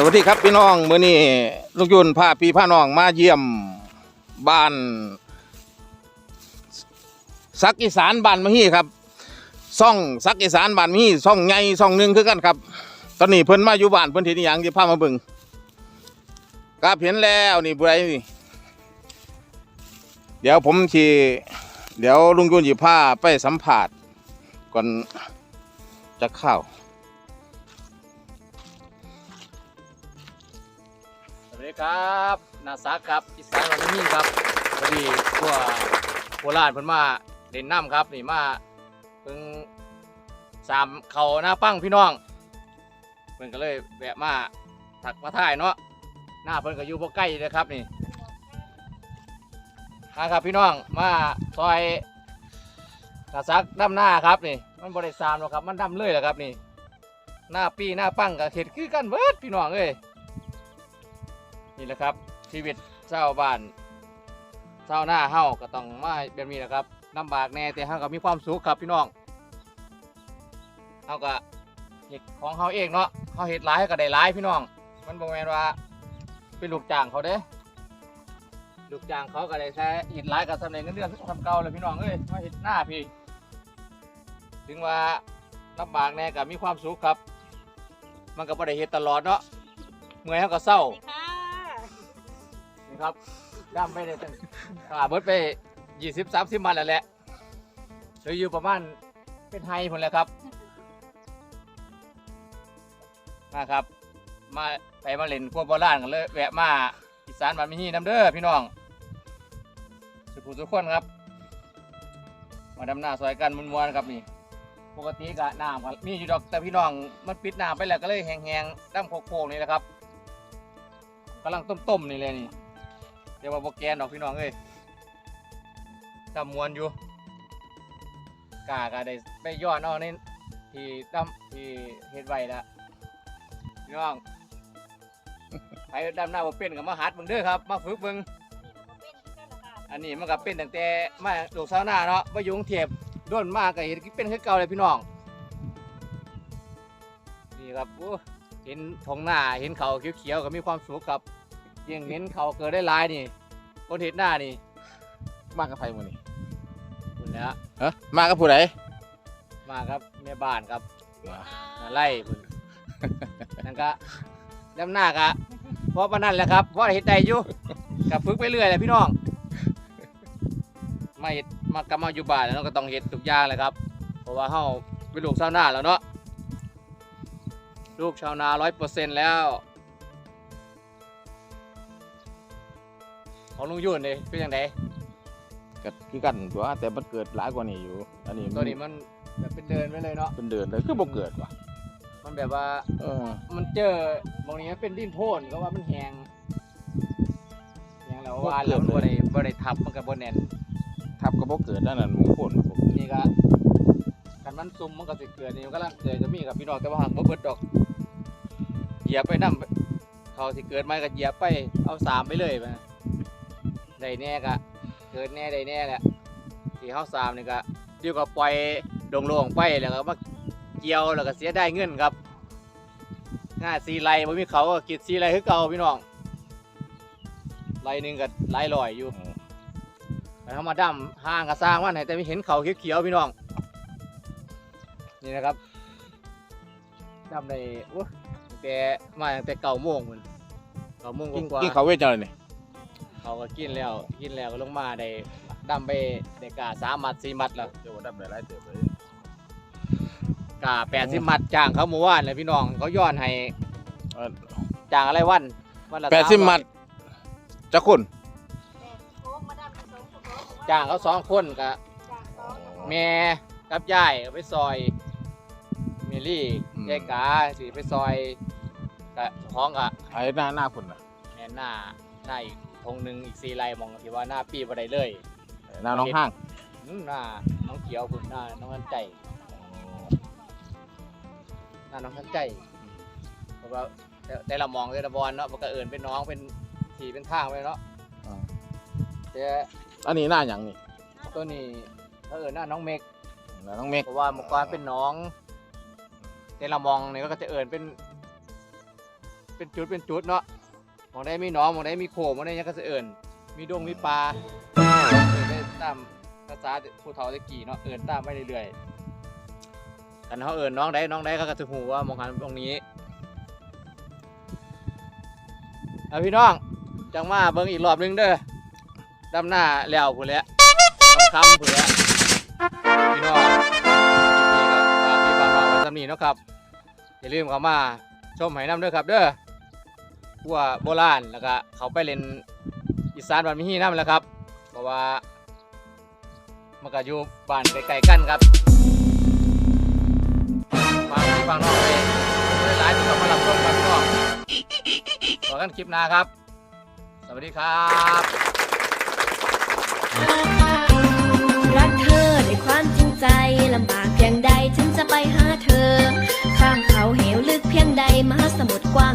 สวัสดีครับพี่น้องเมื้อนี้ลุงยุนพาพี่พาน้องมาเยี่ยมบ้านสักอีสานบ้านมะฮีครับซ่องสักอีสานบ้านมะฮีซ่องใหญ่ซ่องหนึ่งคือกันครับ ตอนนี้เพิ่นมาอยู่บ้านเพิ่นเห็นอย่างที่พามาเบิ่งครับเห็นแล้วนี่บุไรนี่เดี๋ยวผมสิเดี๋ยวลุงยุนสิพาไปสัมผัสก่อนจะเข้า ครับนาซักครับอีสานวันนี้ครับพอดีพวกโบราณเพิ่นมาเด่นน้ำครับนี่มาเพิ่งสามเขาหน้าปั้งพี่น้องเพิ่นก็เลยแวะมาถักมาถ่ายเนาะหน้าเพิ่นก็อยู่บ่ใกล้เลยครับนี่มาครับพี่น้องมาซอยนาซักดำหน้าครับนี่ มันบริสามหรอกครับมันดำเลยแหละครับนี่ หน้าปีหน้าปั้งกับเห็ดคือกันเบิดพี่น้องเอ้ย นี่แหละครับ ชีวิตเจ้าวบ้านเจ้าวหน้าเฮาก็ต้องมาแบบนี้นะครับลำบากแน่แต่เฮาก็มีความสุขครับพี่น้องเฮาก็เฮ็ดของเฮาเองเนาะเฮาเฮ็ดหลายก็ได้หลายพี่น้อง มันบ่แม่นว่าเป็นลูกจ้างเขาเด้ลูกจ้างเขาก็ได้ใช้เฮ็ดหลายก็สำเร็จเงินเดือนทำเก่าเลยพี่น้องเอ้ยมาเฮ็ดหน้าพี่ ถึงว่าลำบากแน่ก็มีความสุขครับ มันก็บ่ได้เฮ็ดตลอดเนาะเมื่อยเฮาก็เศร้า ครับดำไปได้ตั้งขาเบิดไปยี่สิบสามสิบมันแล้วแหละเหลืออยู่ประมาณเป็นไฮผลแล้วครับมาครับ มาไปมาเล่นพวกโบราณกันเลยแวะมาอีสานบ้านมิฮีน้ำเด้อพี่น้องสุขุมทุกคนครับ มาดำหน้าซอยกันมวนๆครับนี่ปกติกะน้ำมีอยู่ดอกแต่พี่น้องมันปิดน้ำไปแล้วก็เลยแห้งๆดำโคกๆนี่แหละครับกำลังต้มๆนี่เลยนี่ เดี๋ยวว่าโปแกนดอกพี่น้องเอ้ยจำมวนอยู่กากาได้ไปย้อนเอาในที่ดำที่เฮ็ดไว้แล้วพี่น้องไปดำหน้าบ่เป็นกับมาหัดเบิ่งเด้อครับ มาฝึกเบิ่งอันนี้มันก็เป็นตั้งแต่มาลูกสาวหน้าเนาะมาอยู่กรุงเทพโด้นมากก็เห็นเป็นคือเก่าเลยพี่น้อง นี่ครับโอ้เห็นท้องหน้าเห็นเขาเขียวๆก็มีความสุขครับ ยังเห็นเขาเกิดได้หลายนี่คนเห็นหน้านี่ มากับไผมื้อนี้คุณแล้วฮะมากับผู้ใดมาครับแม่บ้านครับนาไล่คุณนั่นก็ดำหน้ากะเพราะปานนั้นแหละครับเพราะเห็ดได้อยู่กับฝึกไปเรื่อยแหละพี่น้อง มาเห็ดมากลับมาอยู่บ้านแล้วก็ต้องเห็ดทุกอย่างเลยครับ เพราะว่าเฮาเป็นลูกชาวนาแล้วเนาะลูกชาวนาร้อยเปอร์เซ็นต์แล้ว ของลุงยุ่นเลยเป็นยังไงก็คือกันตัวแต่มันเกิดหลายกว่านี้อยู่ อันนี้ตัวนี้มันแบบเป็นเดินไปเลยเนาะเป็นเดือนเลยคือบ่เกิดว่ะมันแบบว่า เออ มันเจอบางนี้มันเป็นดินโพนก็ว่ามันแหงแหงแล้วว่าแล้วมันบ่ได้บ่ได้ทับมันก็บ่แน่นทับก็บ่เกิดนั่นน่ะหมูโคนบ่เกิดนี่ก็กันมันซุ่มมันก็สิเกิดนี่มันก็ลังเกิดก็มีกับพี่น้องแต่ว่าหักบ่เบิดดอกเหยียบไปนํเขาสิเกิดใหม่ก็เหยียบไปเอาสามไปเลยไป ได้แน่ก็เกิดแน่ได้แน่แหละที่เฮาสามนี่ก็เดี๋ยวก็ปล่อยดงโล่งไปแล้วก็มาเกี่ยวแล้วก็เสียได้เงินครับง่ายสีไรบ่มีเขาก็กิดสีไรคือเก่าพี่น้องไรหนึ่งก็ไรลอยอยู่แต่เขามาดำห่างก็สร้างมันให้แต่ไม่เห็นเขาเขียวๆพี่น้องนี่นะครับดำในโอ้แต่มาตั้งแต่เก่าโมงมันเก่าโมงกินกว่ากินข้าเวทจังเลยนี่ เขาก็กินแล้วกินแล้วก็ลงมาได้ดำไปได้กาสามมัดสี่มัดแล้วเดี๋ยวบ่ดับได้หลายเติบเลยกาแปดสิบมัดจ้างเขาเมื่อวานเลยพี่น้องเขาย้อนให้เออจ้างอะไรวันวันละแปดสิบ300มัดจักคนจ้างเขาสองคนกับแม่กับยายก็ไปซอยเมลี่ยายกาสิไปซอยกับห้องกับไอ้หน้าหน้าพุ่นน่ะแม่หน้าหน้าอีกท งหนึ่งอีกสี่ไร่มองที่ว่าหน้าปีบ่ได้เลยไอ้หน้าน้องห้างนู่นหน้าน้องเขียวคุณหน้าน้องกันใจหน้าน้องกันใจเพราะว่าแต่แต่ละมองแต่ละบอลเนาะมันก็เอินเป็นน้องเป็นทีเป็นทางไปเนาะอ่าแต่อันนี้หน้าหยังนี่ตัวนี้เขาเอินหน้าน้องเมกหน้าน้องเมฆเพราะว่าเมื่อก่อนเป็นหน้องแต่ละมองเนี่ยก็จะเอินเป็น เป็นจุดเป็นจุดเนาะห มองได้มีหนองมองได้มีโขงหมองได้หยังก็จะเอิญมีดงมีปลาเอิ้นได้ตามภาษาผู้เฒ่าตะกี้เนาะเอิญตามไปเรื่อยๆกันเขาเอิญน้องได้น้องได้เขาก็จะหูว่ามองหันตรงนี้เอาพี่น้องจังมาเบิ่งอีกรอบหนึงเด้อดำหน้าแล้วพุ่นแหล้วคำๆพุ่นแหล้วพี่น้องคลิปนี้ก็ฝากพี่ฝากน้องไว้สำนีเนาะครับอย่าลืมเข้ามาชมให้น้ำเด้อครับเด้อ พัวโบราณแล้วก็เขาไปเล่นอีสานบ้านมิฮีน้ำแหล้วครับ เพราะว่ามันก็อยู่บ้านไกลๆกันครับฟังที่ฟังน้องไปหลายๆที่เขามารับชมกันพี่น้องต่อกันคลิปหน้าครับ สวัสดีครับรักเธอด้วยความจริงใจลำบากเพียงใดฉันจะไปหาเธอ ข้ามเขาเหวลึกเพียงใดมหาสมุทรกว้าง